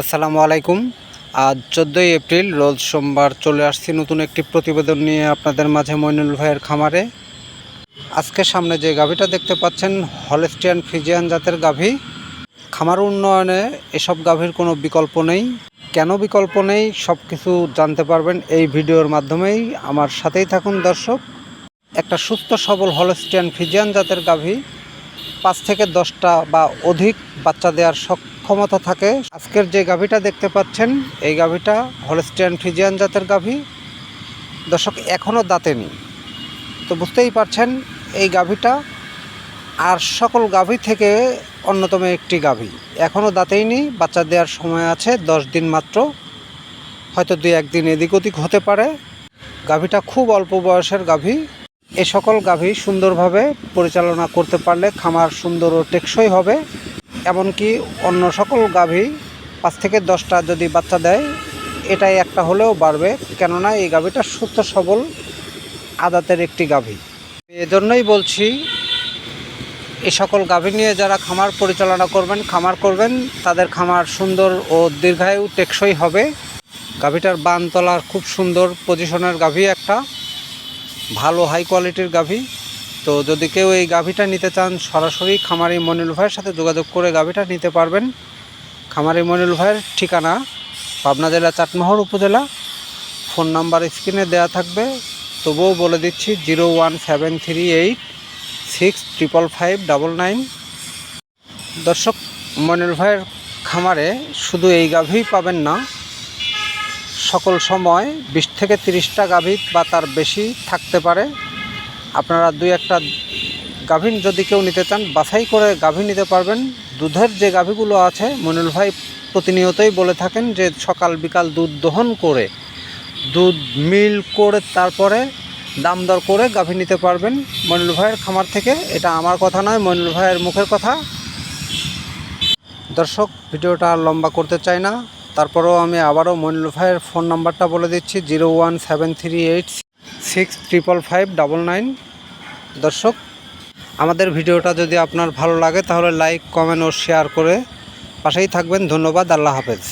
আসসালামু আলাইকুম। আজ চোদ্দোই এপ্রিল, রোজ সোমবার চলে আসছি নতুন একটি প্রতিবেদন নিয়ে আপনাদের মাঝে মইনুল ভাইয়ের খামারে। আজকে সামনে যে গাভীটা দেখতে পাচ্ছেন, হলেস্টিয়ান ফ্রিজিয়ান জাতের গাভী। খামার উন্নয়নে এসব গাভীর কোনো বিকল্প নেই। কেন বিকল্প নেই সব কিছু জানতে পারবেন এই ভিডিওর মাধ্যমেই। আমার সাথেই থাকুন দর্শক। একটা সুস্থ সবল হলেস্টিয়ান ফ্রিজিয়ান জাতের গাভী। পাঁচ থেকে দশটা বা অধিক বাচ্চা দেওয়ার সক্ষমতা থাকে। আজকের যে গাভীটা দেখতে পাচ্ছেন, এই গাভীটা হলস্টিয়ান ফিজিয়ান জাতের গাভী। দর্শক এখনও দাঁতেনি তো বুঝতেই পারছেন, এই গাভীটা আর সকল গাভী থেকে অন্যতম একটি গাভী। এখনও দাঁতেইনি বাচ্চা দেওয়ার সময় আছে, দশ দিন মাত্র। হয়তো দুই একদিন এদিক ওদিক হতে পারে। গাভীটা খুব অল্প বয়সের গাভী। এ সকল গাভী সুন্দরভাবে পরিচালনা করতে পারলে খামার সুন্দর ও টেকসই হবে, এমনকি অন্য সকল গাভী পাঁচ থেকে দশটা যদি বাচ্চা দেয়, এটাই একটা হলেও বাড়বে, কেননা এই গাভীটা সুস্থ সবল আদাতের একটি গাভী। এজন্যই বলছি, এ সকল গাভী নিয়ে যারা খামার পরিচালনা করবেন, খামার করবেন, তাদের খামার সুন্দর ও দীর্ঘায়ু, টেকসই হবে। গাভীটার বান তলার খুব সুন্দর পজিশনের গাভী একটা। ভালো হাই কোয়ালিটির গাভী। তো যদি কেউ এই গাভীটা নিতে চান, সরাসরি খামারি মনিল ভাইয়ের সাথে যোগাযোগ করে গাভীটা নিতে পারবেন। খামারি মনিল ভাইয়ের ঠিকানা পাবনা জেলা চাটমোহর উপজেলা। ফোন নাম্বার স্ক্রিনে দেওয়া থাকবে। তবুও বলে দিচ্ছি, zero one seven three eight six triple five double nine. দর্শক মনিল ভাইয়ের খামারে শুধু এই গাভীই পাবেন না সকল সময় বিশ থেকে তিরিশটা গাভী বা তার বেশি থাকতে পারে। আপনারা দুই একটা গাভীন যদি কেউ নিতে চান, বাছাই করে গাভী নিতে পারবেন। দুধের যে গাভীগুলো আছে, মনুল ভাই প্রতিনিয়তই বলে থাকেন যে সকাল বিকাল দুধ দহন করে, দুধ মিল করে তারপরে দাম দর করে গাভী নিতে পারবেন। মনুল ভাইয়ের খামার থেকে এটা আমার কথা নয়, মনুল ভাইয়ের মুখের কথা। দর্শক, ভিডিওটা লম্বা করতে চাই না। তারপরেও আমি আবারও মনিল ভাইয়ের ফোন নাম্বারটা বলে দিচ্ছি, zero one seven three eight six triple five double nine. দর্শক, আমাদের ভিডিওটা যদি আপনার ভালো লাগে তাহলে লাইক, কমেন্ট ও শেয়ার করে পাশেই থাকবেন। ধন্যবাদ, আল্লাহ হাফেজ।